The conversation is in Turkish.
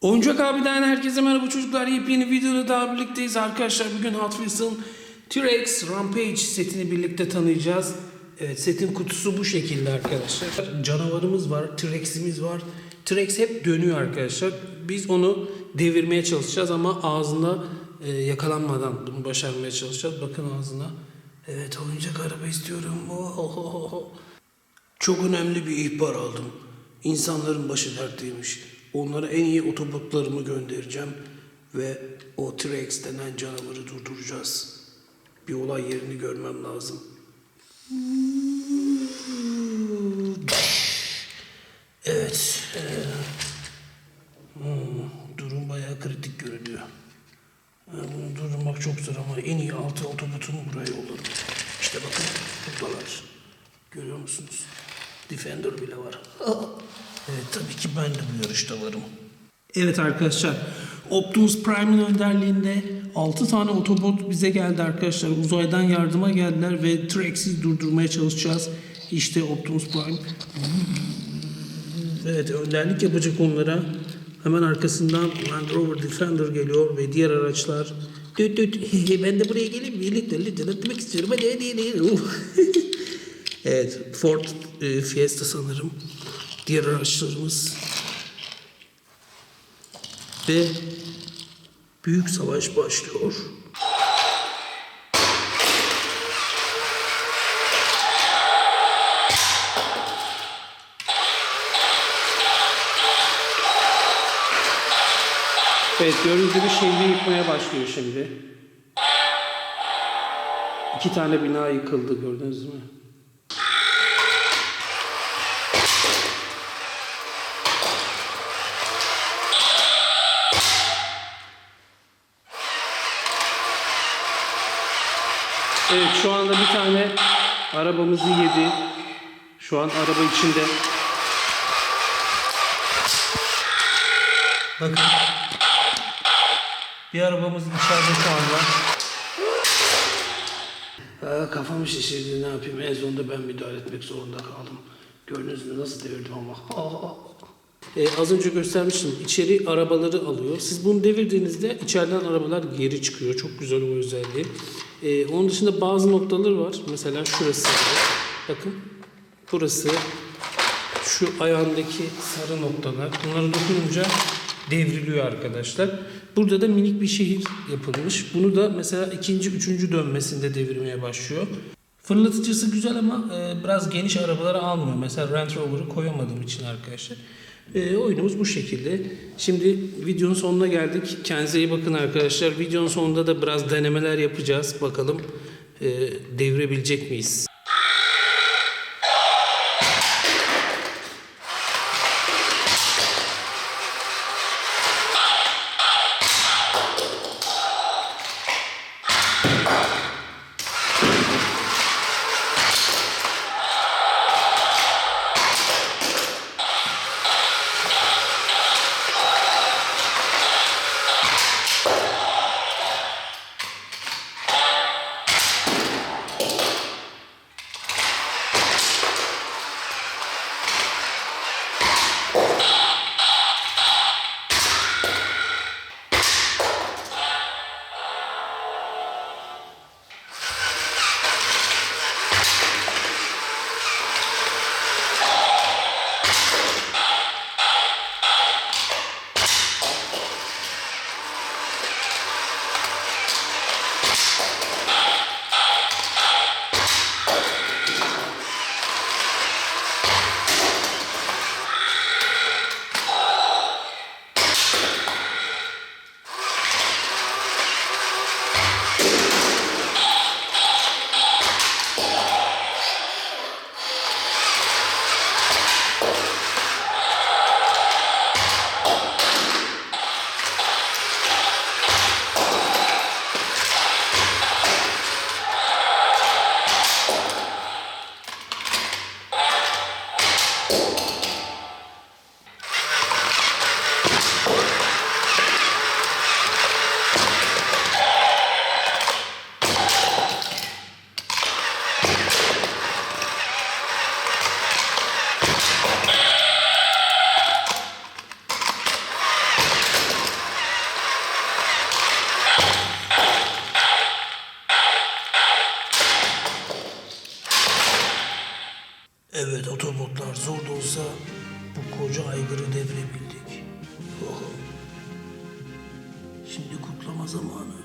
Oyuncak abiden herkese merhaba çocuklar. Yepyeni videoda daha birlikteyiz arkadaşlar. Bugün Hot Wheels'ın T-Rex Rampage setini birlikte tanıyacağız. Evet setin kutusu bu şekilde arkadaşlar. Canavarımız var, T-Rex'imiz var. T-Rex hep dönüyor arkadaşlar. Biz onu devirmeye çalışacağız ama ağzında e, yakalanmadan bunu başarmaya çalışacağız. Bakın ağzına. Evet oyuncak araba istiyorum. Ohohoho. Çok önemli bir ihbar aldım. İnsanların başı dertliymiş. Onlara en iyi otobotlarımı göndereceğim ve o T-Rex denen canavarı durduracağız. Bir olay yerini görmem lazım. Evet. hmm, durum bayağı kritik görünüyor. Bunu durdurmak çok zor ama en iyi altı otobotumu buraya yolladım. İşte bakın buradalar. Görüyor musunuz? Defender bile var. tabii ki ben de bu yarışta varım. Evet arkadaşlar. Optimus Prime'in önderliğinde 6 tane otobot bize geldi arkadaşlar. Uzaydan yardıma geldiler ve T-Rex'i durdurmaya çalışacağız. İşte Optimus Prime. Evet önderlik yapacak onlara. Hemen arkasından Land Rover Defender geliyor ve diğer araçlar. Düt düt ben de buraya gelip birlikte lütfen etmek istiyorum. Hadi hadi hadi. Uh. evet Ford e, Fiesta sanırım. Diğer araçlarımız. Ve büyük savaş başlıyor. Evet gördüğünüz gibi şehri yıkmaya başlıyor şimdi. İki tane bina yıkıldı gördünüz mü? Evet şu anda bir tane arabamızı yedi. Şu an araba içinde. Bakın. Bir arabamız içeride şu anda. Aa, kafam şişirdi ne yapayım en sonunda ben müdahale etmek zorunda kaldım. Gördünüz mü nasıl devirdim ama. Ee, az önce göstermiştim. İçeri arabaları alıyor. Siz bunu devirdiğinizde içeriden arabalar geri çıkıyor. Çok güzel o özelliği. Ee, onun dışında bazı noktaları var. Mesela şurası. Bakın. Burası. Şu ayağındaki sarı noktalar. Bunları dokununca devriliyor arkadaşlar. Burada da minik bir şehir yapılmış. Bunu da mesela ikinci, üçüncü dönmesinde devirmeye başlıyor. Fırlatıcısı güzel ama e, biraz geniş arabaları almıyor. Mesela Range Rover'ı koyamadığım için arkadaşlar. E, oyunumuz bu şekilde. Şimdi videonun sonuna geldik. Kendinize iyi bakın arkadaşlar. Videonun sonunda da biraz denemeler yapacağız. Bakalım e, devirebilecek miyiz? Evet otobotlar zor da olsa bu koca aygırı devirebildik. Oho. Şimdi kutlama zamanı.